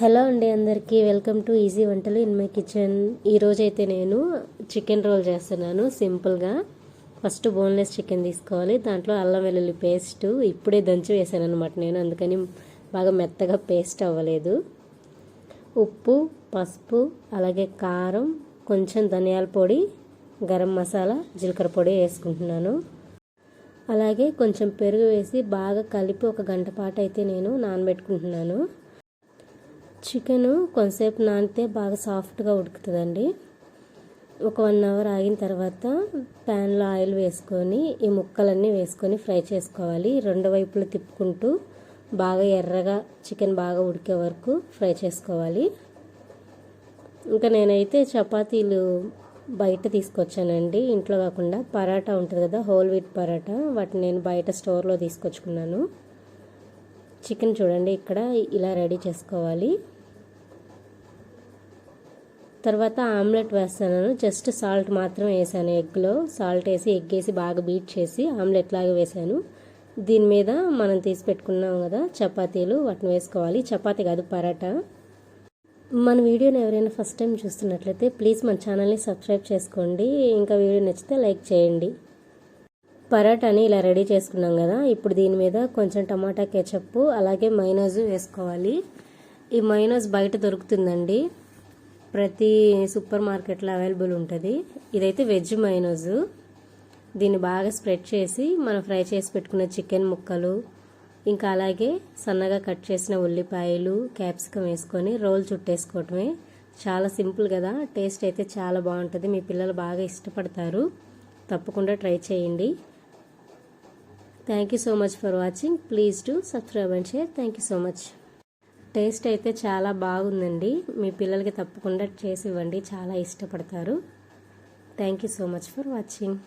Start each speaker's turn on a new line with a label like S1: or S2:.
S1: Hello అండి అందరికీ. Welcome to easy వంటలు ఇన్ మై కిచెన్. ఈరోజు అయితే నేను చికెన్ రోల్ చేస్తున్నాను సింపుల్గా. ఫస్ట్ బోన్లెస్ చికెన్ తీసుకోవాలి. దాంట్లో అల్లం వెల్లుల్లి పేస్ట్. ఇప్పుడే దంచి వేసాను అనమాట నేను అందుకని బాగా మెత్తగా పేస్ట్ అవ్వలేదు. ఉప్పు పసుపు అలాగే కారం కొంచెం ధనియాల పొడి గరం మసాలా జీలకర్ర పొడి వేసుకుంటున్నాను. అలాగే కొంచెం పెరుగు వేసి బాగా కలిపి ఒక గంట పాటు అయితే నేను నానబెట్టుకుంటున్నాను. చికెను కొంతసేపు నానితే బాగా సాఫ్ట్గా ఉడుకుతుందండి. ఒక వన్ అవర్ ఆగిన తర్వాత ప్యాన్లో ఆయిల్ వేసుకొని ఈ ముక్కలన్నీ వేసుకొని ఫ్రై చేసుకోవాలి. రెండు వైపులు తిప్పుకుంటూ బాగా ఎర్రగా చికెన్ బాగా ఉడికే వరకు ఫ్రై చేసుకోవాలి. ఇంకా నేనైతే చపాతీలు బయట తీసుకొచ్చానండి. ఇంట్లో కాకుండా పరాటా ఉంటుంది కదా హోల్ వీట్ పరాటా వాటిని నేను బయట స్టోర్లో తీసుకొచ్చుకున్నాను. చికెన్ చూడండి ఇక్కడ ఇలా రెడీ చేసుకోవాలి. తర్వాత ఆమ్లెట్ వేస్తాను. జస్ట్ సాల్ట్ మాత్రం వేసాను ఎగ్లో సాల్ట్ వేసి ఎగ్ వేసి బాగా బీట్ చేసి ఆమ్లెట్ లాగా వేసాను. దీని మీద మనం తీసి పెట్టుకున్నాం కదా చపాతీలు వాటిని వేసుకోవాలి. చపాతీ కాదు పరాటా. మన వీడియోని ఎవరైనా ఫస్ట్ టైం చూస్తున్నట్లయితే ప్లీజ్ మన ఛానల్ని సబ్స్క్రైబ్ చేసుకోండి. ఇంకా వీడియో నచ్చితే లైక్ చేయండి. పరాటాని ఇలా రెడీ చేసుకున్నాం కదా ఇప్పుడు దీని మీద కొంచెం టమాటా కెచప్ అలాగే మైనోజ్ వేసుకోవాలి. ఈ మైనోజ్ బయట దొరుకుతుందండి. ప్రతి సూపర్ మార్కెట్లో అవైలబుల్ ఉంటుంది. ఇదైతే వెజ్ మైనోజ్ దీన్ని బాగా స్ప్రెడ్ చేసి మనం ఫ్రై చేసి పెట్టుకున్న చికెన్ ముక్కలు ఇంకా అలాగే సన్నగా కట్ చేసిన ఉల్లిపాయలు క్యాప్సికం వేసుకొని రోల్ చుట్టేసుకోవటమే. చాలా సింపుల్ కదా. టేస్ట్ అయితే చాలా బాగుంటుంది. మీ పిల్లలు బాగా ఇష్టపడతారు. తప్పకుండా ట్రై చేయండి. Thank you so much for watching please to subscribe and share thank you so much taste అయితే చాలా బాగుందండి. మీ పిల్లలకి తప్పకుండా చేసి ఇవ్వండి. చాలా ఇష్టపడతారు. Thank you so much for watching